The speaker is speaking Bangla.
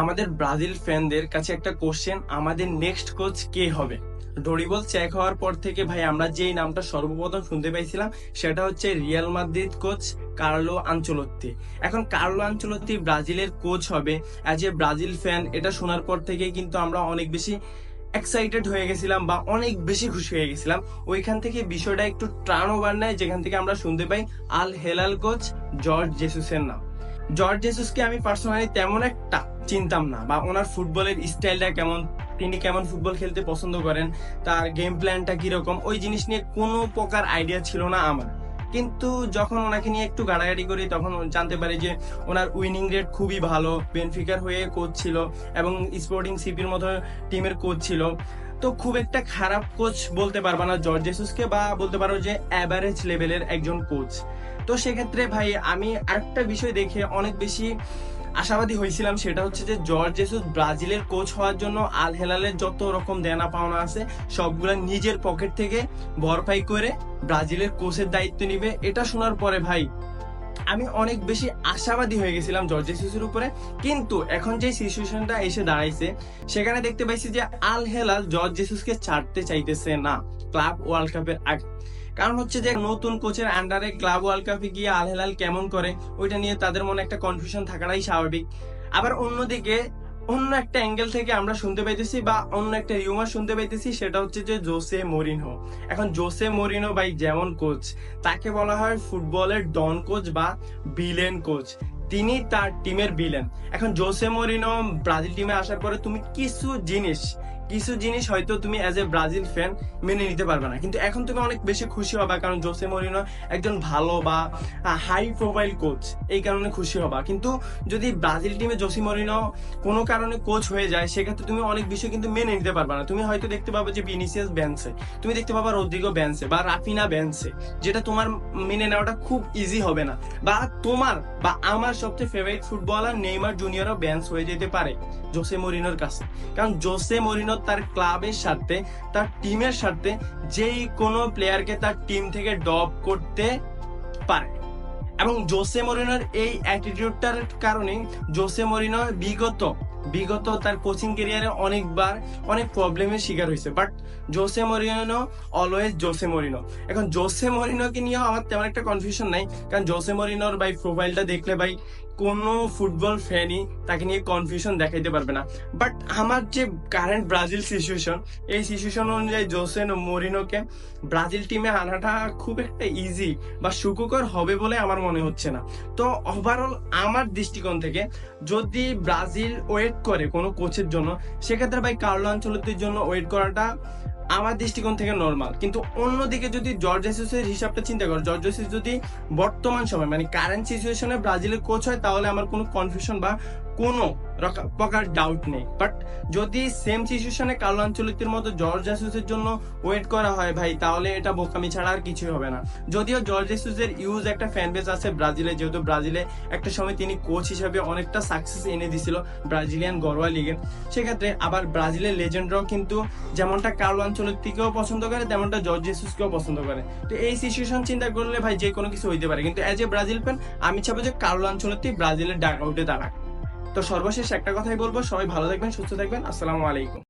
আমাদের ব্রাজিল ফ্যানদের কাছে একটা কোশ্চেন আমাদের নেক্সট কোচ কে হবে? ডরিবল চেক হওয়ার পর থেকে ভাই, আমরা যেই নামটা সর্বপ্রথম শুনতে পাইছিলাম সেটা হচ্ছে Real Madrid coach Carlo Ancelotti এখন কার্লো আঞ্চলত্তি ব্রাজিলের কোচ হবে। অ্যাজ এ ব্রাজিল ফ্যান এটা শোনার পর থেকে কিন্তু আমরা অনেক বেশি এক্সাইটেড হয়ে গেছিলাম বা অনেক বেশি খুশি হয়ে গেছিলাম। ওইখান থেকে বিষয়টা একটু টার্ন ওভার নেয়, যেখান থেকে আমরা শুনতে পাই আল হেলাল কোচ জর্জ জেসুসের নাম। জর্জ জেসুসকে আমি পার্সোনালি তেমন একটা চিনতাম না বা ওনার ফুটবলের স্টাইলটা কেমন, তিনি কেমন ফুটবল খেলতে পছন্দ করেন, তার গেম প্ল্যানটা কীরকম, ওই জিনিস নিয়ে কোনো প্রকার আইডিয়া ছিল না আমার। কিন্তু যখন ওনাকে নিয়ে একটু গাড়াগাড়ি করি, তখন জানতে পারি যে ওনার উইনিং রেট খুবই ভালো বেনফিকার হয়ে কোচ ছিল এবং স্পোর্টিং সিপির মতো টিমের কোচ ছিল। তো খুব একটা খারাপ কোচ বলতে পারবা না জর্জ জেসুসকে বা বলতে পারো যে অ্যাভারেজ লেভেলের একজন কোচ তো সেক্ষেত্রে ভাই, আমি আরেকটা বিষয় দেখে অনেক বেশি আশাবাদী হয়েছিলাম, সেটা হচ্ছে যে জর্জ জেসুস ব্রাজিলের কোচ হওয়ার জন্য আল হেলালের যত রকম দেনা পাওনা আছে, সবগুলা নিজের পকেট থেকে ভরপাই করে ব্রাজিলের কোচের দায়িত্ব নিবে। এটা শোনার পরে ভাই, আমি অনেক বেশি আশাবাদী হয়ে গেছিলাম জর্জ জেসুসের উপরে। কিন্তু এখন যে সিচুয়েশনটা এসে দাঁড়াইছে, সেখানে দেখতে পাইছি যে আল হেলাল জর্জ জেসুসকে ছাড়তে চাইতেছে না। ক্লাব ওয়ার্ল্ড কাপের আগে কারণ হচ্ছে যে নতুন কোচের আন্ডারে ক্লাব ওয়ার্ল্ড কাপে গিয়ে আল হেলাল কেমন করে, ওইটা নিয়ে তাদের মনে একটা কনফিউশন থাকাটাই স্বাভাবিক। আবার অন্যদিকে অন্য একটা অ্যাঙ্গেল থেকে আমরা শুনতে পাইতেছি বা অন্য একটা রিউমার শুনতে পাইতেছি, সেটা হচ্ছে যে জোসে মরিনহো। এখন জোসে মরিনো ভাই যেমন কোচ তাকে বলা হয় ফুটবলের ডন কোচ বা বিলেন কোচ তিনি তার টিমের বিলেন এখন জোসে মরিনো ব্রাজিল টিমে আসার পরে তুমি কিছু জিনিস কিছু জিনিস হয়তো তুমি অ্যাজ এ ব্রাজিল ফ্যান মেনে নিতে পারবে না। কিন্তু এখন তুমি অনেক বেশি খুশি হবা, কারণ জোসে মরিনো একজন ভালো বা হাই প্রোফাইল কোচ এই কারণে খুশি হবা। কিন্তু যদি ব্রাজিল টিমে জোসি মরিনো কোনো কারণে কোচ হয়ে যায়, সেক্ষেত্রে তুমি অনেক বিষয় কিন্তু মেনে নিতে পারবে না। তুমি হয়তো দেখতে পাবে যে বিনিসিয়াস ব্যান্সে তুমি দেখতে পাবা রদ্রিগো ব্যান্সে বা রাফিনা ব্যান্সে যেটা তোমার মেনে নেওয়াটা খুব ইজি হবে না। বা তোমার বা আমার সবচেয়ে ফেভারিট ফুটবলার নেইমার জুনিয়রও ব্যান্স হয়ে যেতে পারে জোসে মরিনোর কাছে। কারণ জোসে মরিনো তার ক্লাবের সাথে, তার টিমের সাথে যেই কোনো প্লেয়ারকে তার টিম থেকে ডপ করতে পারে। এবং জোসে মরিনোর এই অ্যাটিটিউডটার কারণে জোসে মরিনো বিগত বিগত তার কোচিং ক্যারিয়ারে অনেকবার অনেক প্রবলেমের শিকার হয়েছে। But Jose Mourinho always Jose Mourinho. এখন জোসে মরিনোকে নিয়েও আমার তেমন একটা কনফিউশন নাই। কারণ জোসে মরিনোর ভাই প্রোফাইলটা দেখলে ভাই কোনো ফুটবল ফ্যানই তাকে নিয়ে কনফিউশন দেখাইতে পারবে না। বাট আমার যে কারেন্ট ব্রাজিল সিচুয়েশন এই সিচুয়েশন অনুযায়ী জোসেন ও মরিনোকে ব্রাজিল টিমে আনাটা খুব একটা ইজি বা সুখকর হবে বলে আমার মনে হচ্ছে না। তো ওভারঅল আমার দৃষ্টিকোণ থেকে যদি ব্রাজিল ওয়েট করে কোনো কোচের জন্য, সেক্ষেত্রে ভাই কার্লো আঞ্চলতির জন্য ওয়েট করাটা আমার দৃষ্টিকোণ থেকে নর্মাল কিন্তু অন্যদিকে যদি জর্জ জেসুসের হিসাবটা চিন্তা করো জর্জ জেসুস যদি বর্তমান সময় মানে কারেন্ট সিচুয়েশনে ব্রাজিলের কোচ হয়, তাহলে আমার কোনো কনফিউশন বা কোনো প্রকার ডাউট নেই। বাট যদি সেম সিচুয়েশনে কার্লো আঞ্চলিকের মতো জর্জ জেসুসের জন্য ওয়েট করা হয় ভাই, তাহলে এটা বোকামি ছাড়া আর কিছুই হবে না। যদিও জর্জ জেসুসের ইউজ একটা ফ্যান বেস আছে ব্রাজিলে, যেহেতু ব্রাজিলে একটা সময় তিনি কোচ হিসেবে অনেকটা সাকসেস এনে দিছিল ব্রাজিলিয়ান গরোয়া লিগে সেক্ষেত্রে আবার ব্রাজিলের লেজেন্ডরাও কিন্তু যেমনটা কার্লো আঞ্চলিককেও পছন্দ করে, তেমনটা জর্জ জেসুসকেও পছন্দ করে। তো এই সিচুয়েশন চিন্তা করলে ভাই যে কোনো কিছু হইতে পারে। কিন্তু অ্যাজ এ ব্রাজিল ফ্যান আমি চাবো যে কার্লো আঞ্চলিক ব্রাজিলের ডাক আউটে দাঁড়াক। তো সর্বশেষ একটা কথাই বলব সবাই ভালো থাকবেন সুস্থ থাকবেন আসসালামু আলাইকুম।